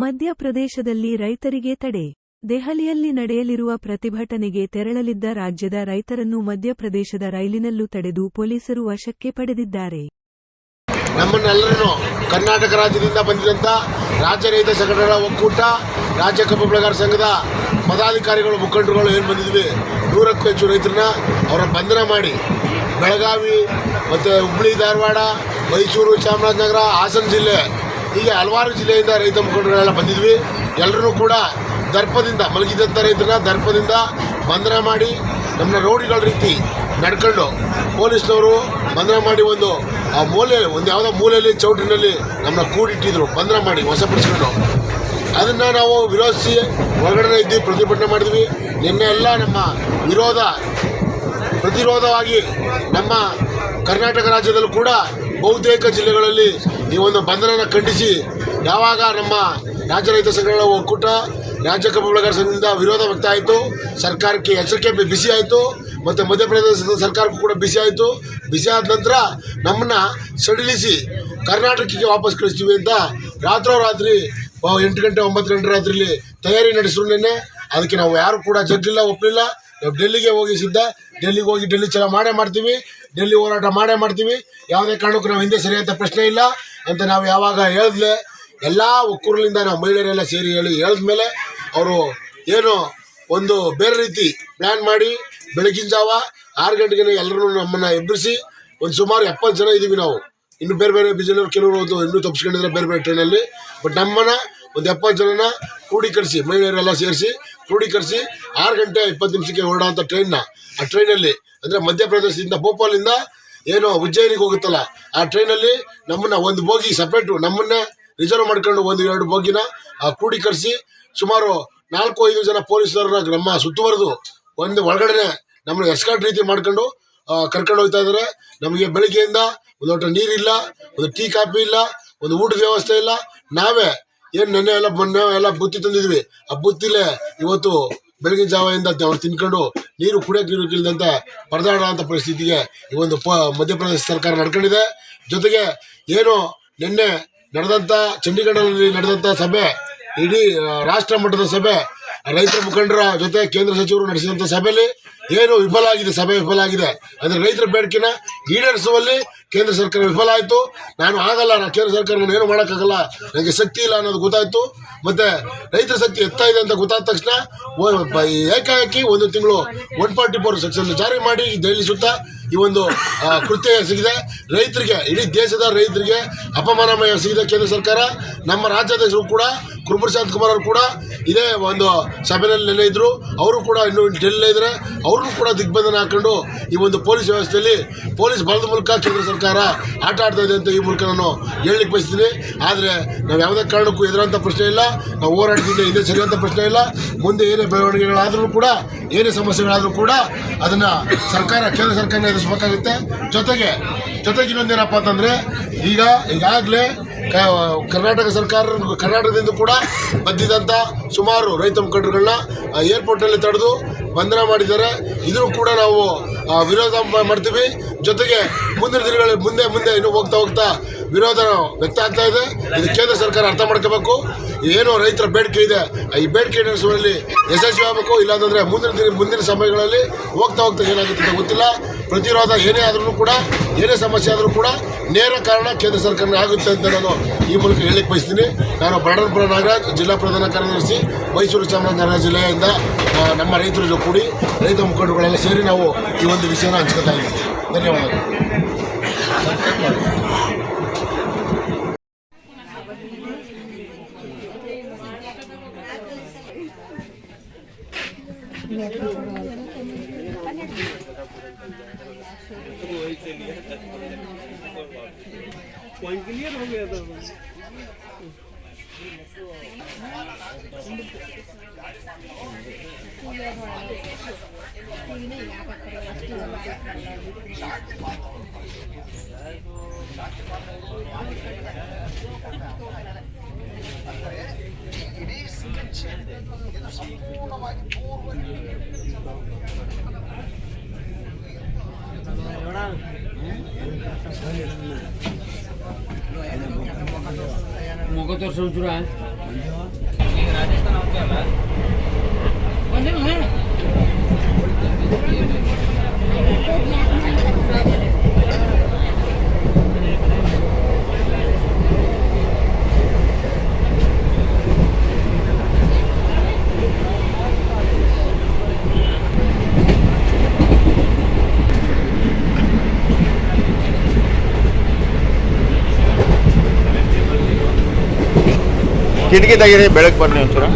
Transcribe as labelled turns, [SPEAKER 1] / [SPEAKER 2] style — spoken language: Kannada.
[SPEAKER 1] ಮಧ್ಯಪ್ರದೇಶದಲ್ಲಿ ರೈತರಿಗೆ ತಡೆ. ದೆಹಲಿಯಲ್ಲಿ ನಡೆಯಲಿರುವ ಪ್ರತಿಭಟನೆಗೆ ತೆರಳಲಿದ್ದ ರಾಜ್ಯದ ರೈತರನ್ನು ಮಧ್ಯಪ್ರದೇಶದ ರೈಲಿನಲ್ಲೂ ತಡೆದು ಪೊಲೀಸರು ವಶಕ್ಕೆ ಪಡೆದಿದ್ದಾರೆ.
[SPEAKER 2] ನಮ್ಮನ್ನೆಲ್ಲರನ್ನು ಕರ್ನಾಟಕ ರಾಜ್ಯದಿಂದ ಬಂದಿದಂಥ ರಾಜ್ಯ ರೈತ ಸಂಘಟನೆಗಳ ಒಕ್ಕೂಟ, ರಾಜ್ಯ ಕಬ್ಬು ಬೆಳೆಗಾರ ಸಂಘದ ಪದಾಧಿಕಾರಿಗಳು, ಮುಖಂಡರುಗಳು ಏನು ಬಂದಿದ್ವಿ? ನೂರಕ್ಕೂ ಹೆಚ್ಚು ರೈತರನ್ನ ಅವರ ಬಂಧನ ಮಾಡಿ ಬೆಳಗಾವಿ ಮತ್ತು ಹುಬ್ಬಳ್ಳಿ ಧಾರವಾಡ, ಮೈಸೂರು, ಚಾಮರಾಜನಗರ, ಹಾಸನ ಜಿಲ್ಲೆ ಹೀಗೆ ಹಲವಾರು ಜಿಲ್ಲೆಯಿಂದ ರೈತ ಮುಖಂಡರೆಲ್ಲ ಬಂದಿದ್ವಿ. ಎಲ್ಲರೂ ಕೂಡ ದರ್ಪದಿಂದ ಮಲಗಿದಂಥ ರೈತರನ್ನ ದರ್ಪದಿಂದ ಬಂಧನ ಮಾಡಿ ನಮ್ಮನ್ನ ರೋಡಿಗಳ ರೀತಿ ನಡ್ಕೊಂಡು ಪೊಲೀಸ್ನವರು ಬಂಧನ ಮಾಡಿ ಒಂದು, ಆ ಮೂಲೆ, ಒಂದು ಯಾವುದೋ ಮೂಲೆಯಲ್ಲಿ, ಚೌಟ್ರಿನಲ್ಲಿ ನಮ್ಮನ್ನ ಕೂಡಿಟ್ಟಿದ್ರು. ಬಂಧನ ಮಾಡಿ, ವಶಪಡಿಸ್ಕೊಂಡು. ಅದನ್ನು ನಾವು ವಿರೋಧಿಸಿ ಹೊರಗಡೆ ಇದ್ದು ಪ್ರತಿಭಟನೆ ಮಾಡಿದ್ವಿ. ನಿನ್ನೆ ಎಲ್ಲ ನಮ್ಮ ವಿರೋಧ, ಪ್ರತಿರೋಧವಾಗಿ ನಮ್ಮ ಕರ್ನಾಟಕ ರಾಜ್ಯದಲ್ಲೂ ಕೂಡ ಬಹುತೇಕ ಜಿಲ್ಲೆಗಳಲ್ಲಿ ಈ ಒಂದು ಬಂಧನನ ಖಂಡಿಸಿ, ಯಾವಾಗ ನಮ್ಮ ರಾಜ್ಯ ರೈತ ಸಂಘಗಳ ಒಕ್ಕೂಟ, ರಾಜ್ಯ ಕಬ್ಬು ಸಂಘದಿಂದ ವಿರೋಧ ವ್ಯಕ್ತ ಆಯಿತು, ಸರ್ಕಾರಕ್ಕೆ ಎಚ್ಚರಿಕೆ ಬಿಸಿ ಆಯಿತು, ಮತ್ತು ಮಧ್ಯಪ್ರದೇಶದ ಸರ್ಕಾರಕ್ಕೂ ಕೂಡ ಬಿಸಿ ಆಯಿತು. ಬಿಸಿ ಆದ ನಂತರ ನಮ್ಮನ್ನು ಸಡಿಲಿಸಿ ಕರ್ನಾಟಕಕ್ಕೆ ವಾಪಸ್ ಕಳಿಸ್ತೀವಿ ಅಂತ ರಾತ್ರೋರಾತ್ರಿ ಎಂಟು ಗಂಟೆ ಒಂಬತ್ತು ಗಂಟೆ ರಾತ್ರಿಲಿ ತಯಾರಿ ನಡೆಸಿದ್ರು ನಿನ್ನೆ. ಅದಕ್ಕೆ ನಾವು ಯಾರು ಕೂಡ ಜಗ್ಲಿಲ್ಲ ಒಪ್ಪಲಿಲ್ಲ ನಾವು ಡೆಲ್ಲಿಗೆ ಹೋಗಿ ಸಿದ್ಧ. ಡೆಲ್ಲಿಗೆ ಹೋಗಿ ಡೆಲ್ಲಿ ಚಲ ಮಾಡೇ ಮಾಡ್ತೀವಿ, ಡೆಲ್ಲಿ ಹೋರಾಟ ಮಾಡೇ ಮಾಡ್ತೀವಿ. ಯಾವುದೇ ಕಾರಣಕ್ಕೂ ನಾವು ಹಿಂದೆ ಸರಿಯಾದ ಪ್ರಶ್ನೆ ಇಲ್ಲ. ಅಂತ ನಾವು ಯಾವಾಗ ಹೇಳಿದ್ಲೆ ಎಲ್ಲ ಒಕ್ಕೂರಲಿಂದ ನಾವು ಮಹಿಳೆಯರೆಲ್ಲ ಸೇರಿ ಹೇಳಿ ಹೇಳಿದ್ಮೇಲೆ ಅವರು ಏನು ಒಂದು ಬೇರೆ ರೀತಿ ಪ್ಲ್ಯಾನ್ ಮಾಡಿ, ಬೆಳಗಿನ ಜಾವ ಆರು ಗಂಟೆಗೆ ಎಲ್ಲರೂ ನಮ್ಮನ್ನು ಎಬ್ಬರಿಸಿ ಒಂದು ಸುಮಾರು ಎಪ್ಪತ್ತು ಜನ ಇದ್ದೀವಿ ನಾವು. ಇನ್ನು ಬೇರೆ ಬೇರೆ ಬಿಸಿನವ್ರು ಕೆಲವರು ಒಂದು ಇನ್ನೂ ತಪ್ಪಿಸ್ಕೊಂಡಿದ್ದಾರೆ ಬೇರೆ ಬೇರೆ ಟ್ರೈನಲ್ಲಿ ಬಟ್ ನಮ್ಮನ್ನು ಒಂದು ಎಪ್ಪತ್ತು ಜನನ ಕ್ರೋಢೀಕರಿಸಿ ಮಹಿಳೆಯರೆಲ್ಲ ಸೇರಿಸಿ ಕ್ರೋಢೀಕರಿಸಿ ಆರು ಗಂಟೆ ಇಪ್ಪತ್ತು ನಿಮಿಷಕ್ಕೆ ಹೊರಡೋಂಥ ಟ್ರೈನ್ನ ಆ ಟ್ರೈನಲ್ಲಿ ಅಂದರೆ ಮಧ್ಯಪ್ರದೇಶದಿಂದ ಭೋಪಾಲಿಂದ ಏನು ಉಜ್ಜಯಿನಿಗೆ ಹೋಗುತ್ತಲ್ಲ, ಆ ಟ್ರೈನಲ್ಲಿ ನಮ್ಮನ್ನು ಒಂದು ಬೋಗಿ ಸಪ್ರೇಟು ನಮ್ಮನ್ನೇ ರಿಸರ್ವ್ ಮಾಡ್ಕೊಂಡು ಒಂದು ಎರಡು ಬೋಗಿನ, ಆ ಕ್ರೋಢೀಕರಿಸಿ ಸುಮಾರು ನಾಲ್ಕು ಐದು ಜನ ಪೊಲೀಸರನ್ನ ನಮ್ಮ ಸುತ್ತುವರೆದು ಒಂದು ಒಳಗಡೆ ನಮ್ಮನ್ನು ಎಸ್ಕಾಟ್ ರೀತಿ ಮಾಡ್ಕೊಂಡು ಕರ್ಕೊಂಡು ಹೋಗ್ತಾ ಇದ್ದಾರೆ. ನಮಗೆ ಬೆಳಿಗ್ಗೆಯಿಂದ ಒಂದು ಲೋಟ ನೀರಿಲ್ಲ, ಒಂದು ಟೀ ಕಾಫಿ ಇಲ್ಲ, ಒಂದು ಊಟದ ವ್ಯವಸ್ಥೆ ಇಲ್ಲ. ನಾವೇ ಏನು ನೆನ್ನೆ ಎಲ್ಲ ಮೊನ್ನೆ ಎಲ್ಲ ಬುತ್ತಿ ತಂದಿದ್ವಿ. ಆ ಬುತ್ತಿಲೇ ಇವತ್ತು ಬೆಳಗಿನ ಜಾವದಿಂದ ಅವ್ರು ತಿನ್ಕೊಂಡು ನೀರು ಕುಡಿಯೋಕೆ ನೀರು ಇಲ್ಲದಂತೆ ಅಂತ ಪರಿಸ್ಥಿತಿಗೆ ಈ ಒಂದು ಪ ಮಧ್ಯಪ್ರದೇಶ ಸರ್ಕಾರ ನಡ್ಕೊಂಡಿದೆ. ಜೊತೆಗೆ ಏನು ನಿನ್ನೆ ನಡೆದಂಥ ಚಂಡೀಗಢದಲ್ಲಿ ನಡೆದಂಥ ಸಭೆ, ಇಡೀ ರಾಷ್ಟ್ರ ಮಟ್ಟದ ಸಭೆ, ರೈತರ ಮುಖಂಡರ ಜೊತೆ ಕೇಂದ್ರ ಸಚಿವರು ನಡೆಸಿದಂಥ ಸಭೆಯಲ್ಲಿ ಏನು ವಿಫಲ ಆಗಿದೆ, ಸಭೆ ವಿಫಲ ಆಗಿದೆ ಅಂದರೆ ರೈತರ ಬೇಡಿಕೆನ ಈಡೇರಿಸುವಲ್ಲಿ ಕೇಂದ್ರ ಸರ್ಕಾರ ವಿಫಲ ಆಯಿತು. ನಾನು ಆಗಲ್ಲ ನಾನು ಕೇಂದ್ರ ಸರ್ಕಾರ ನಾನು ಏನು ಮಾಡೋಕ್ಕಾಗಲ್ಲ, ನನಗೆ ಶಕ್ತಿ ಇಲ್ಲ ಅನ್ನೋದು ಗೊತ್ತಾಯಿತು. ಮತ್ತು ರೈತರ ಶಕ್ತಿ ಎತ್ತಾ ಇದೆ ಅಂತ ಗೊತ್ತಾದ ತಕ್ಷಣ ಏಕಾಏಕಿ ಒಂದು ತಿಂಗಳು ಒನ್ ಫಾರ್ಟಿ ಫೋರ್ ಸೆಕ್ಷನ್ ಜಾರಿ ಮಾಡಿ ದೆಹಲಿ ಸುತ್ತ ಈ ಒಂದು ಕೃತ್ಯ ಸಿಗಿದೆ ರೈತರಿಗೆ, ಇಡೀ ದೇಶದ ರೈತರಿಗೆ ಅಪಮಾನಮಯ ಸಿಗಿದೆ ಕೇಂದ್ರ ಸರ್ಕಾರ. ನಮ್ಮ ರಾಜ್ಯಾಧ್ಯಕ್ಷರು ಕೂಡ ಕೃಪಶಾಂತ್ ಕುಮಾರ್ ಅವರು ಕೂಡ ಇದೇ ಒಂದು ಸಭೆಯಲ್ಲಿ ನೆಲೆ ಇದ್ರು. ಅವರು ಕೂಡ ಇನ್ನು ಡೆಲ್ಲೇ ಇದ್ರೆ ಅವ್ರನ್ನೂ ಕೂಡ ದಿಗ್ಬಂಧನ ಹಾಕೊಂಡು ಈ ಒಂದು ಪೊಲೀಸ್ ವ್ಯವಸ್ಥೆಯಲ್ಲಿ ಪೊಲೀಸ್ ಬಲದ ಮೂಲಕ ಕೇಂದ್ರ ಸರ್ಕಾರ ಆಟ ಆಡ್ತಾ ಇದೆ ಅಂತ ಈ ಮೂಲಕ ನಾನು ಹೇಳಲಿಕ್ಕೆ ಬಯಸ್ತೀನಿ. ಆದರೆ ನಾವು ಯಾವುದೇ ಕಾರಣಕ್ಕೂ ಎದುರಂಥ ಪ್ರಶ್ನೆ ಇಲ್ಲ. ನಾವು ಹೋರಾಟದಿಂದ ಇದೇ ಸರಿಯುವಂಥ ಪ್ರಶ್ನೆ ಇಲ್ಲ. ಮುಂದೆ ಏನೇ ಬೆಳವಣಿಗೆಗಳಾದರೂ ಕೂಡ, ಏನೇ ಸಮಸ್ಯೆಗಳಾದರೂ ಕೂಡ ಅದನ್ನು ಸರ್ಕಾರ, ಕೇಂದ್ರ ಸರ್ಕಾರ ಎದುರಿಸಬೇಕಾಗುತ್ತೆ. ಜೊತೆಗೆ ಜೊತೆಗೆ ಇನ್ನೊಂದೇನಪ್ಪ ಅಂತಂದರೆ ಈಗ ಈಗಾಗಲೇ ಕರ್ನಾಟಕ ಸರ್ಕಾರ ಕರ್ನಾಟಕದಿಂದ ಕೂಡ ಬಂದಿದ್ದಂಥ ಸುಮಾರು ರೈತ ಮುಖಂಡರುಗಳನ್ನ ಏರ್ಪೋರ್ಟಲ್ಲಿ ತಡೆದು ಬಂಧನ ಮಾಡಿದ್ದಾರೆ. ಇದನ್ನು ಕೂಡ ನಾವು ವಿರೋಧ ಮಾಡ್ತೀವಿ. ಜೊತೆಗೆ ಮುಂದಿನ ದಿನಗಳಲ್ಲಿ ಮುಂದೆ ಮುಂದೆ ಇನ್ನೂ ಹೋಗ್ತಾ ಹೋಗ್ತಾ ವಿರೋಧ ವ್ಯಕ್ತ ಆಗ್ತಾ ಇದೆ. ಇದು ಕೇಂದ್ರ ಸರ್ಕಾರ ಅರ್ಥ ಮಾಡ್ಕೋಬೇಕು. ಏನು ರೈತರ ಬೇಡಿಕೆ ಇದೆ ಈ ಬೇಡಿಕೆ ಈಡೇರಿಸುವಲ್ಲಿ ಯಶಸ್ವಿ ಆಗಬೇಕು. ಇಲ್ಲಾಂತಂದರೆ ಮುಂದಿನ ದಿನ, ಮುಂದಿನ ಸಮಯಗಳಲ್ಲಿ ಹೋಗ್ತಾ ಹೋಗ್ತಾ ಏನಾಗುತ್ತೆ ಅಂತ ಗೊತ್ತಿಲ್ಲ. ಪ್ರತಿರೋಧ ಏನೇ ಆದ್ರೂ ಕೂಡ, ಏನೇ ಸಮಸ್ಯೆ ಆದರೂ ಕೂಡ ನೇರ ಕಾರಣ ಕೇಂದ್ರ ಸರ್ಕಾರ ಆಗುತ್ತೆ ಅಂತ ನಾನು ಈ ಮೂಲಕ ಹೇಳಿಕ್ಕೆ ಬಯಸ್ತೀನಿ. ನಾನು ಬಡನಪುರ ನಾಗರಾಜ್, ಜಿಲ್ಲಾ ಪ್ರಧಾನ ಕಾರ್ಯದರ್ಶಿ, ಮೈಸೂರು ಚಾಮರಾಜನಗರ ಜಿಲ್ಲೆಯಿಂದ ನಮ್ಮ ರೈತರ ಜೊತೆ ಕೂಡಿ ರೈತ ಮುಖಂಡಗಳೆಲ್ಲ ಸೇರಿ ನಾವು ಈ ಒಂದು ವಿಷಯನ ಹಂಚ್ಕೊತಾ ಇದ್ದೀವಿ. ಧನ್ಯವಾದಗಳು.
[SPEAKER 3] पॉइंट क्लियर हो गया था
[SPEAKER 4] Mau ke terus, terus, terus, terus, ಕಿಟಕಿ ತೆಗೀರಿ ಬೆಳಗ್ಗೆ ಬನ್ನಿ ಒಂಚೂರು.